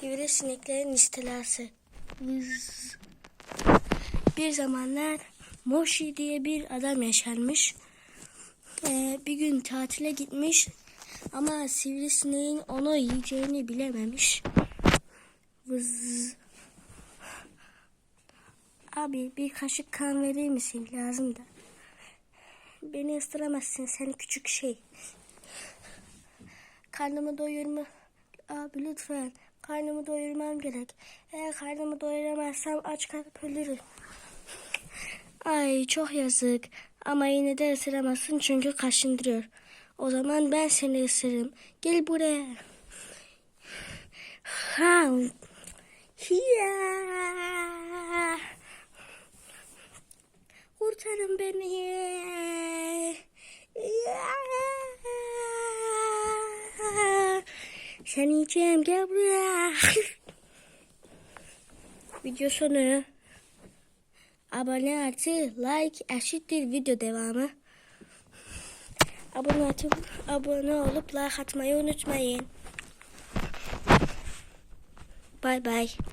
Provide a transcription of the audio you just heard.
Sivrisineklerin istilası. Bir zamanlar Moshi diye bir adam yaşarmış. Ee, bir gün tatile gitmiş ama sivrisineğin onu yiyeceğini bilememiş. Vız. Abi bir kaşık kan verir misin? Lazım da. Beni ısıramazsın sen küçük şey. Karnımı doyurma. Abi lütfen. Karnımı doyurmam gerek. Eğer karnımı doyuramazsam aç kalıp ölürüm. Ay çok yazık. Ama yine de ısıramazsın çünkü kaşındırıyor. O zaman ben seni ısırırım. Gel buraya. Ha. Hiya. Kurtarın beni. Sen yiyeceğim gel buraya. Video sonu. Abone artı like eşittir video devamı. Abone atıp abone olup like atmayı unutmayın. Bay bay.